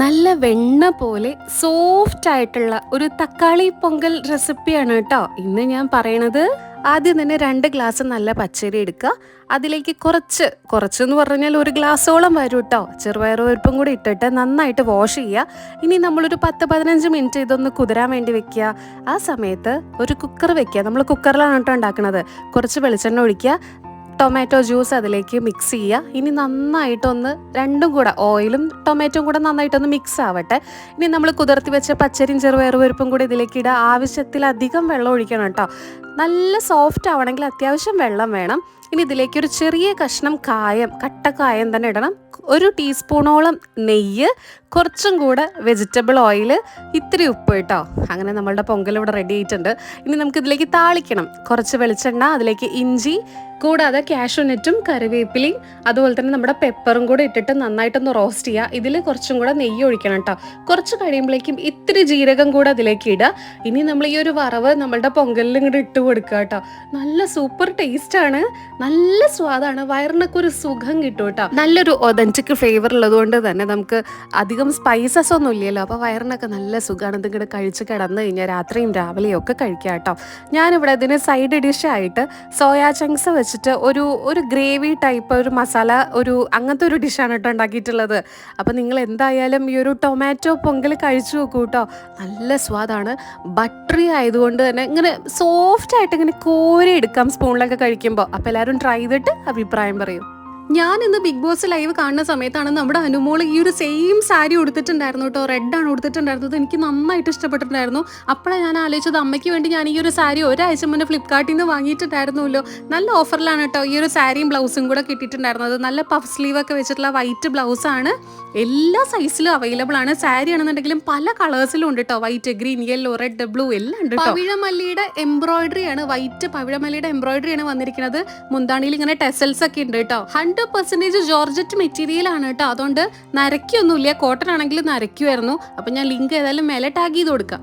നല്ല വെണ്ണ പോലെ സോഫ്റ്റ് ആയിട്ടുള്ള ഒരു തക്കാളി പൊങ്കൽ റെസിപ്പിയാണ് കേട്ടോ ഇന്ന് ഞാൻ പറയണത് ആദ്യം തന്നെ രണ്ട് ഗ്ലാസ് നല്ല പച്ചരി എടുക്കുക. അതിലേക്ക് കുറച്ച് കുറച്ച് എന്ന് പറഞ്ഞാൽ ഒരു ഗ്ലാസ്സോളം വരും കേട്ടോ ചെറുപയർ പരിപ്പും കൂടി ഇട്ടിട്ട് നന്നായിട്ട് വാഷ് ചെയ്യുക. ഇനി നമ്മളൊരു പത്ത് പതിനഞ്ച് മിനിറ്റ് ഇതൊന്ന് കുതിരാൻ വേണ്ടി വെക്കുക. ആ സമയത്ത് ഒരു കുക്കർ വെക്കുക. നമ്മൾ കുക്കറിലാണ് കേട്ടോ ഉണ്ടാക്കുന്നത് കുറച്ച് വെളിച്ചെണ്ണ ഒഴിക്കുക. ടൊമാറ്റോ ജ്യൂസ് അതിലേക്ക് മിക്സ് ചെയ്യുക. ഇനി നന്നായിട്ടൊന്ന് രണ്ടും കൂടെ ഓയിലും ടൊമാറ്റോയും കൂടെ നന്നായിട്ടൊന്ന് മിക്സ് ആവട്ടെ. ഇനി നമ്മൾ കുതിർത്തി വെച്ച പച്ചരിയും ചെറുപയറുപരിപ്പും കൂടി ഇതിലേക്ക് ഇടുക. ആവശ്യത്തിലധികം വെള്ളം ഒഴിക്കണം കേട്ടോ നല്ല സോഫ്റ്റ് ആവണമെങ്കിൽ അത്യാവശ്യം വെള്ളം വേണം. ഇനി ഇതിലേക്ക് ഒരു ചെറിയ കഷ്ണം കായം കട്ടക്കായം തന്നെ ഇടണം. ഒരു ടീസ്പൂണോളം നെയ്യ് കുറച്ചും കൂടെ വെജിറ്റബിൾ ഓയിൽ ഇത്തിരി ഉപ്പ് കേട്ടോ അങ്ങനെ നമ്മളുടെ പൊങ്കൽ ഇവിടെ റെഡി ആയിട്ടുണ്ട്. ഇനി നമുക്ക് ഇതിലേക്ക് താളിക്കണം. കുറച്ച് വെളിച്ചെണ്ണ അതിലേക്ക് ഇഞ്ചി കൂടാതെ കാഷ്യൂനെറ്റും കറിവേപ്പിലയും അതുപോലെ തന്നെ നമ്മുടെ പെപ്പറും കൂടെ ഇട്ടിട്ട് നന്നായിട്ടൊന്ന് റോസ്റ്റ് ചെയ്യുക. ഇതിൽ കുറച്ചും കൂടെ നെയ്യ് ഒഴിക്കണം കേട്ടോ കുറച്ച് കഴിയുമ്പോഴേക്കും ഇത്തിരി ജീരകം കൂടെ അതിലേക്ക് ഇടുക. ഇനി നമ്മൾ ഈ ഒരു വറവ് നമ്മളുടെ പൊങ്കലിൽ ഇങ്ങോട്ട് ഇട്ട് കൊടുക്കുക കേട്ടോ നല്ല സൂപ്പർ ടേസ്റ്റ് ആണ്. നല്ല സ്വാദാണ്. വയറിനൊക്കെ ഒരു സുഖം കിട്ടും കേട്ടോ നല്ലൊരു ഒതന്റിക് ഫ്ലേവർ ഉള്ളതുകൊണ്ട് തന്നെ നമുക്ക് അധികം സ്പൈസസ് ഒന്നും ഇല്ലല്ലോ. അപ്പോൾ വയറിനൊക്കെ നല്ല സുഖമാണ് ഇതിങ്ങോട്ട് കഴിച്ച് കിടന്നു കഴിഞ്ഞാൽ രാത്രിയും രാവിലെയും ഒക്കെ കഴിക്കാം കേട്ടോ ഞാനിവിടെ ഇതിന് സൈഡ് ഡിഷായിട്ട് സോയാ ചങ്ക്സ് വെച്ചിട്ട് ഒരു ഒരു ഗ്രേവി ടൈപ്പ് ഒരു മസാല ഒരു അങ്ങനത്തെ ഒരു ഡിഷാണ് കേട്ടോ ഉണ്ടാക്കിയിട്ടുള്ളത്. അപ്പോൾ നിങ്ങൾ എന്തായാലും ഈ ഒരു ടൊമാറ്റോ പൊങ്കൽ കഴിച്ചു നോക്കൂ കേട്ടോ. നല്ല സ്വാദാണ്. ബട്ടറി ആയതുകൊണ്ട് തന്നെ ഇങ്ങനെ സോഫ്റ്റ് ആയിട്ട് ഇങ്ങനെ കോരി എടുക്കാം സ്പൂണിലൊക്കെ കഴിക്കുമ്പോൾ അപ്പോൾ എല്ലാവരും ട്രൈ ചെയ്തിട്ട് അഭിപ്രായം പറയും. ഞാൻ ഇന്ന് ബിഗ് ബോസ് ലൈവ് കാണുന്ന സമയത്താണ് നമ്മുടെ അനുമോൾ ഈ ഒരു സെയിം സാരി ഉടുത്തിട്ടുണ്ടായിരുന്നു കേട്ടോ. റെഡ് ആണ് ഉടുത്തിട്ടുണ്ടായിരുന്നത്. എനിക്ക് നന്നായിട്ട് ഇഷ്ടപ്പെട്ടിട്ടുണ്ടായിരുന്നു. അപ്പോഴാണ് ഞാൻ ആലോചിച്ചത് അമ്മയ്ക്ക് വേണ്ടി ഞാൻ ഈ ഒരു സാരി ഒരാഴ്ച മുന്നേ ഫ്ലിപ്കാർട്ടിൽ നിന്ന് വാങ്ങിയിട്ടുണ്ടായിരുന്നല്ലോ. നല്ല ഓഫറിലാണ് കേട്ടോ ഈ ഒരു സാരിയും ബ്ലൗസും കൂടെ കിട്ടിയിട്ടുണ്ടായിരുന്നത്. നല്ല പഫ് സ്ലീവ് ഒക്കെ വെച്ചിട്ടുള്ള വൈറ്റ് ബ്ലൗസ് ആണ്. എല്ലാ സൈസിലും അവൈലബിൾ ആണ്. സാരി ആണെന്നുണ്ടെങ്കിലും പല കളേഴ്സിലും ഉണ്ട് കേട്ടോ. White green yellow red blue എല്ലാം ഉണ്ട് പവിഴമല്ലിയുടെ എംബ്രോയിഡറി ആണ്. വൈറ്റ് പവിഴമല്ലിയുടെ എംബ്രോയിഡറി ആണ് വന്നിരിക്കുന്നത്. മുന്താണിയിൽ ഇങ്ങനെ ടെസൽസ് ഒക്കെ ഉണ്ട് കേട്ടോ. ഹൺഡ്രഡ് പെർസെന്റേജ് ജോർജറ്റ് മെറ്റീരിയൽ ആണ് കേട്ടോ. അതുകൊണ്ട് നരയ്ക്കൊന്നുമില്ല. കോട്ടൺ ആണെങ്കിൽ നരയ്ക്കുമായിരുന്നു. അപ്പം ഞാൻ ലിങ്ക് ഏതായാലും മേലെ ടാഗ് ചെയ്ത് കൊടുക്കാം.